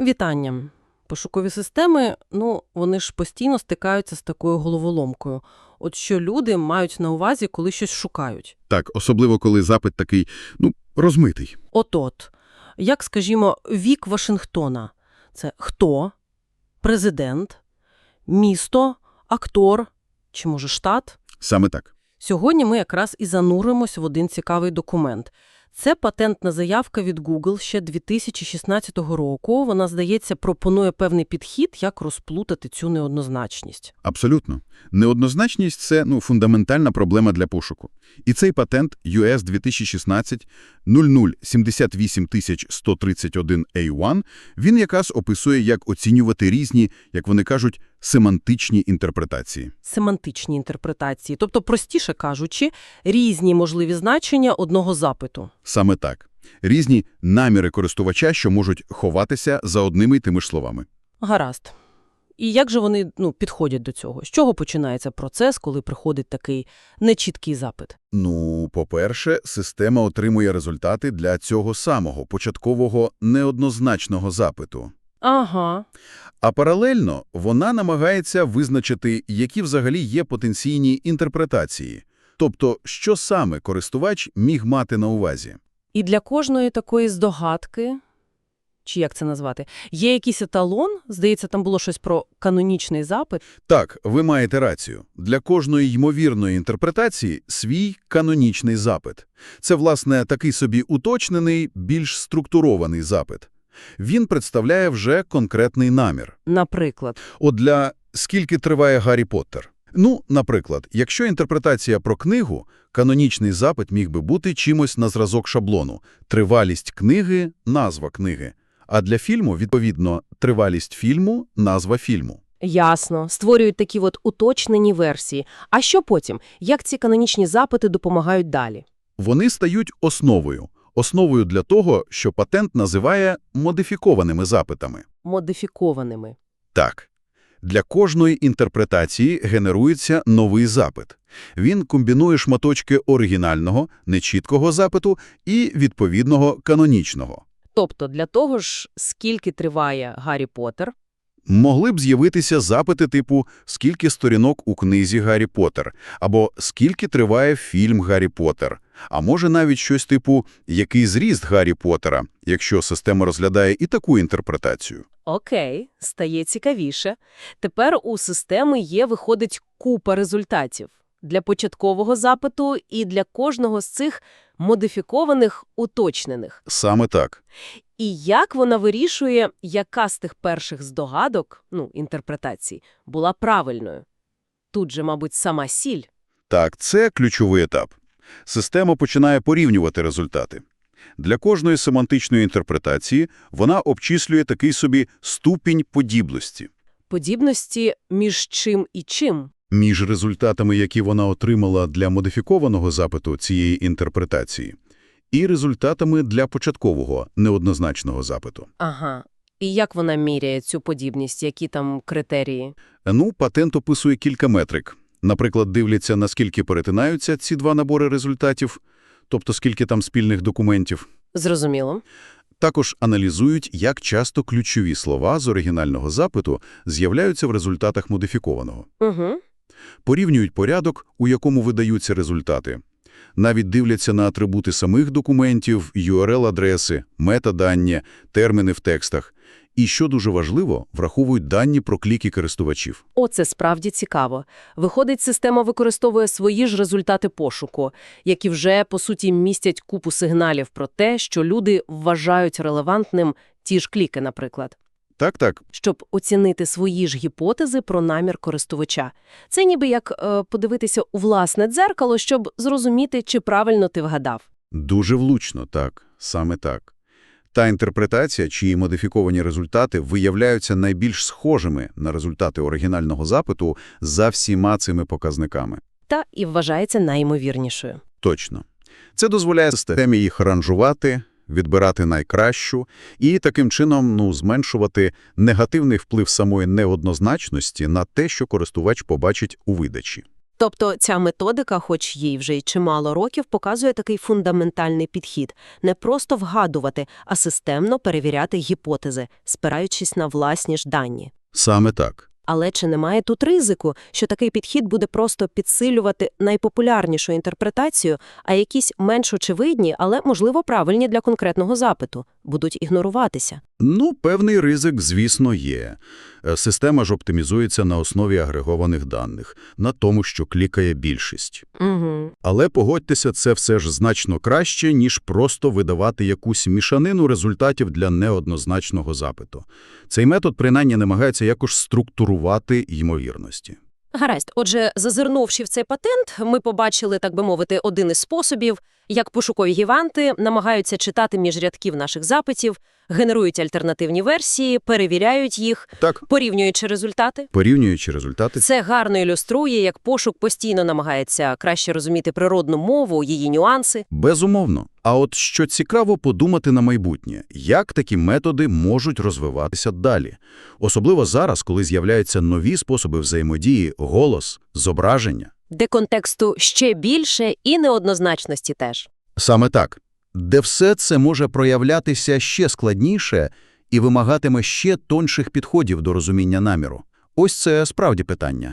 Вітання. Пошукові системи, ну, вони ж постійно стикаються з такою головоломкою. От що люди мають на увазі, коли щось шукають. Так, особливо коли запит такий, ну, розмитий. От-от. Як, скажімо, вік Вашингтона. Це хто? Президент? Місто? Актор? Чи, може, штат? Саме так. Сьогодні ми якраз і зануримось в один цікавий документ. Це патентна заявка від Google ще 2016 року. Вона, здається, пропонує певний підхід, як розплутати цю неоднозначність. Абсолютно. Неоднозначність – це ну, фундаментальна проблема для пошуку. І цей патент US 2016 0078131A1, він якраз описує, як оцінювати різні, як вони кажуть, семантичні інтерпретації. Семантичні інтерпретації, тобто, простіше кажучи, різні можливі значення одного запиту. Саме так. Різні наміри користувача, що можуть ховатися за одними й тими ж словами. Гаразд. І як же вони ну, підходять до цього? З чого починається процес, коли приходить такий нечіткий запит? Ну, по-перше, система отримує результати для цього самого початкового неоднозначного запиту. Ага. А паралельно вона намагається визначити, які взагалі є потенційні інтерпретації. Тобто, що саме користувач міг мати на увазі. І для кожної такої здогадки, чи як це назвати, є якийсь еталон, здається, там було щось про канонічний запит. Так, ви маєте рацію. Для кожної ймовірної інтерпретації свій канонічний запит. Це, власне, такий собі уточнений, більш структурований запит. Він представляє вже конкретний намір. Наприклад, От для «Скільки триває Гаррі Поттер?» Ну, наприклад, якщо інтерпретація про книгу, канонічний запит міг би бути чимось на зразок шаблону. Тривалість книги – назва книги. А для фільму, відповідно, тривалість фільму – назва фільму. Ясно. Створюють такі от уточнені версії. А що потім? Як ці канонічні запити допомагають далі? Вони стають основою. Основою для того, що патент називає модифікованими запитами. модифікованими. Так. Для кожної інтерпретації генерується новий запит. Він комбінує шматочки оригінального, нечіткого запиту і відповідного канонічного. Тобто для того ж, скільки триває Гаррі Поттер, Могли б з'явитися запити типу «Скільки сторінок у книзі Гаррі Поттер?» або «Скільки триває фільм Гаррі Поттер?» А може навіть щось типу «Який зріст Гаррі Поттера?» якщо система розглядає і таку інтерпретацію. окей, стає цікавіше. Тепер у системи є, виходить, купа результатів для початкового запиту і для кожного з цих модифікованих уточнених. Саме так. І як вона вирішує, яка з тих перших здогадок, ну, інтерпретацій, була правильною? Тут же, мабуть, сама сіль. Так, це ключовий етап. Система починає порівнювати результати. Для кожної семантичної інтерпретації вона обчислює такий собі ступінь подібності. Подібності між чим і чим. Між результатами, які вона отримала для модифікованого запиту цієї інтерпретації, і результатами для початкового неоднозначного запиту. Ага. І як вона міряє цю подібність, які там критерії? Ну, патент описує кілька метрик. Наприклад, дивляться, наскільки перетинаються ці два набори результатів, тобто скільки там спільних документів. Зрозуміло. Також аналізують, як часто ключові слова з оригінального запиту з'являються в результатах модифікованого. Угу. Порівнюють порядок, у якому видаються результати. Навіть дивляться на атрибути самих документів, URL-адреси, метадані, терміни в текстах. І, що дуже важливо, враховують дані про кліки користувачів. Оце справді цікаво. Виходить, система використовує свої ж результати пошуку, які вже, по суті, містять купу сигналів про те, що люди вважають релевантним ті ж кліки, наприклад. Так-так, щоб оцінити свої ж гіпотези про намір користувача. Це ніби як е, подивитися у власне дзеркало, щоб зрозуміти, чи правильно ти вгадав. дуже влучно, так, саме так. Та інтерпретація, чиї модифіковані результати виявляються найбільш схожими на результати оригінального запиту за всіма цими показниками. Та і вважається найімовірнішою. Точно. Це дозволяє системі їх ранжувати, відбирати найкращу і таким чином ну, зменшувати негативний вплив самої неоднозначності на те, що користувач побачить у видачі. Тобто ця методика, хоч їй вже й чимало років, показує такий фундаментальний підхід – не просто вгадувати, а системно перевіряти гіпотези, спираючись на власні ж дані. Саме так. Але чи немає тут ризику, що такий підхід буде просто підсилювати найпопулярнішу інтерпретацію, а якісь менш очевидні, але, можливо, правильні для конкретного запиту, будуть ігноруватися? Ну, певний ризик, звісно, є. Е, Система ж оптимізується на основі агрегованих даних, на тому, що клікає більшість. Угу. Але погодьтеся, це все ж значно краще, ніж просто видавати якусь мішанину результатів для неоднозначного запиту. Цей метод принаймні намагається якось структурувати ймовірності. Гаразд. Отже, зазирнувши в цей патент, ми побачили, так би мовити, один із способів, як пошукові гіганти намагаються читати між рядків наших запитів, генерують альтернативні версії, перевіряють їх, Так, порівнюючи результати. порівнюючи результати, Це гарно ілюструє, як пошук постійно намагається краще розуміти природну мову, її нюанси. Безумовно. А от що цікаво подумати на майбутнє, як такі методи можуть розвиватися далі. Особливо зараз, коли з'являються нові способи взаємодії, голос, зображення. Де контексту ще більше і неоднозначності теж. Саме так. Де все це може проявлятися ще складніше і вимагатиме ще тонших підходів до розуміння наміру. Ось це справді питання.